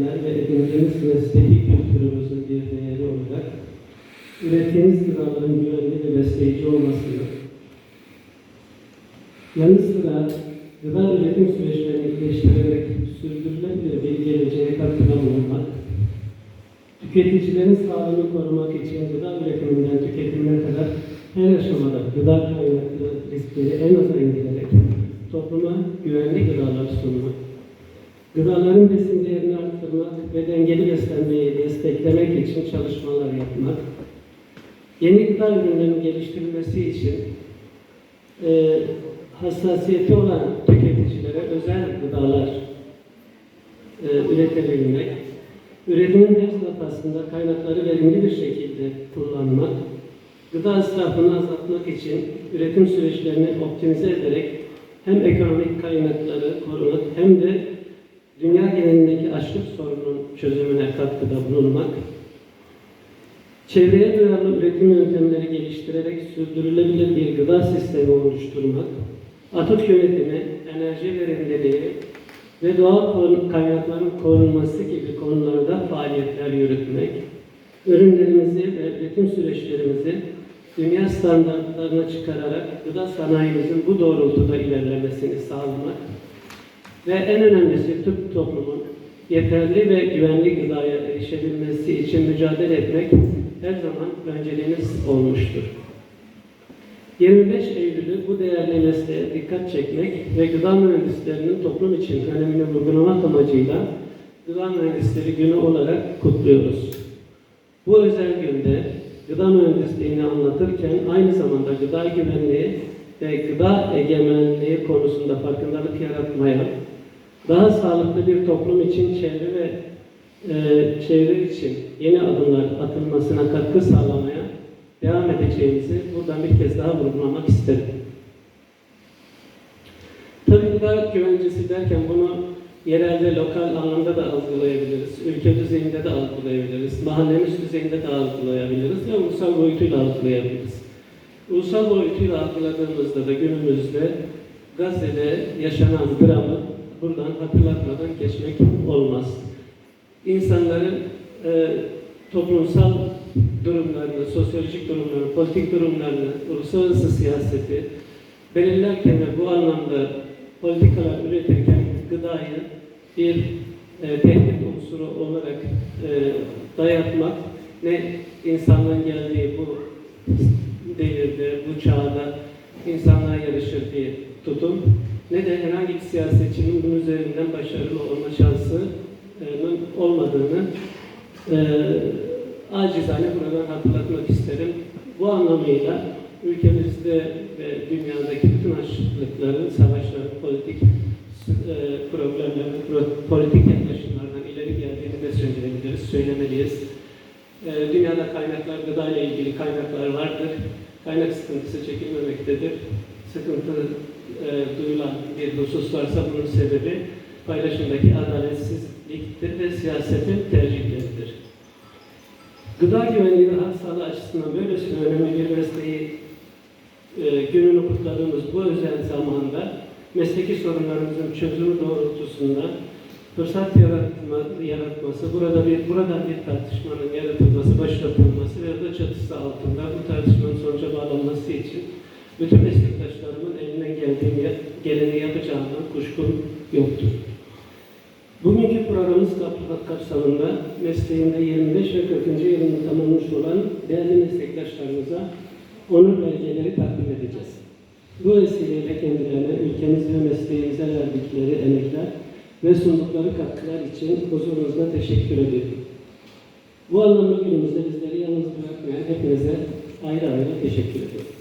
ve edindiğimiz mesleki kültürümüzün bir değeri olarak ürettiğimiz gıdaların güvenli ve besleyici olmasını, yanı sıra gıda üretim süreçlerini iyileştirerek sürdürülebilir bir geleceğe katkıda bulunmak, tüketicilerin sağlığını korumak için gıda üretiminden tüketimine kadar her aşamada gıda kaynaklı riskleri en aza indirerek topluma güvenli gıdalar sunmak, gıdaların besin değerini arttırmak ve dengeli beslenmeyi desteklemek için çalışmalar yapmak, yeni gıda ürünlerinin geliştirilmesi için e, hassasiyeti olan tüketicilere özel gıdalar e, üretebilmek, üretimin her safhasında kaynakları verimli bir şekilde kullanmak, gıda israfını azaltmak için üretim süreçlerini optimize ederek hem ekonomik kaynakları korumak hem de dünya genelindeki açlık sorunun çözümüne katkıda bulunmak, çevreye duyarlı üretim yöntemleri geliştirerek sürdürülebilir bir gıda sistemi oluşturmak, atık yönetimi, enerji verimliliği ve doğal kaynakların korunması gibi konularda faaliyetler yürütmek, ürünlerimizi ve üretim süreçlerimizi dünya standartlarına çıkararak gıda sanayimizin bu doğrultuda ilerlemesini sağlamak ve en önemlisi Türk toplumun yeterli ve güvenli gıdaya erişebilmesi için mücadele etmek her zaman önceliğimiz olmuştur. 25 Eylül'ü bu değerli mesleğe dikkat çekmek ve gıda mühendislerinin toplum için önemini vurgulamak amacıyla Gıda Mühendisleri Günü olarak kutluyoruz. Bu özel günde gıda mühendisliğini anlatırken aynı zamanda gıda güvenliği ve gıda egemenliği konusunda farkındalık yaratmaya, daha sağlıklı bir toplum için çevre ve e, çevre için yeni adımlar atılmasına katkı sağlamaya devam edeceğimizi buradan bir kez daha vurgulamak isterim. Tabii gıda güvencesi derken bunu yerelde, lokal anlamda da algılayabiliriz, ülke düzeyinde de algılayabiliriz, mahallemiz düzeyinde de algılayabiliriz ve ulusal boyutuyla algılayabiliriz. Ulusal boyutuyla algıladığımızda da günümüzde Gazze'de yaşanan dramı buradan hatırlatmadan geçmek olmaz. İnsanların e, toplumsal durumlarını, sosyolojik durumlarını, politik durumlarını, uluslararası siyaseti belirlerken ve bu anlamda politikalar üretirken gıdayı bir e, tehdit unsuru olarak e, dayatmak ne insanlığın geldiği bu devirde, bu çağda insanlığa yarışır bir tutum ne de herhangi bir siyasetçinin bunun üzerinden başarılı olma şansının olmadığını e, acizane buradan hatırlatmak isterim. Bu anlamıyla ülkemizde ve dünyadaki bütün açlıkların, savaşların, politik e, problemlerin, pro- politik yaklaşımlardan ileri geldiğini de söyleyebiliriz, söylemeliyiz. E, dünyada kaynaklar, gıda ile ilgili kaynaklar vardır. Kaynak sıkıntısı çekilmemektedir. Sıkıntı e, duyulan bir husus varsa bunun sebebi paylaşımdaki adaletsizliktir ve siyasetin tercihleridir. Gıda güvenliği ve halk açısından böylesine önemli bir mesleği e, gününü kutladığımız bu özel zamanda mesleki sorunlarımızın çözümü doğrultusunda fırsat yaratma, yaratması, burada bir buradan bir tartışmanın yaratılması, başlatılması ve da çatısı altında bu tartışmanın sonuca bağlanması için bütün meslektaşlarımın elinden geldiğini, geleni yapacağından kuşkum yoktur. Bugünkü programımız kap- kapsamında mesleğinde 25 ve 40. yılını tamamlamış olan değerli meslektaşlarımıza onur belgeleri takdim edeceğiz. Bu vesileyle kendilerine ülkemiz ve mesleğimize verdikleri emekler ve sundukları katkılar için huzurunuzda teşekkür ediyorum. Bu anlamda günümüzde bizleri yalnız bırakmayan hepinize ayrı ayrı teşekkür ediyorum.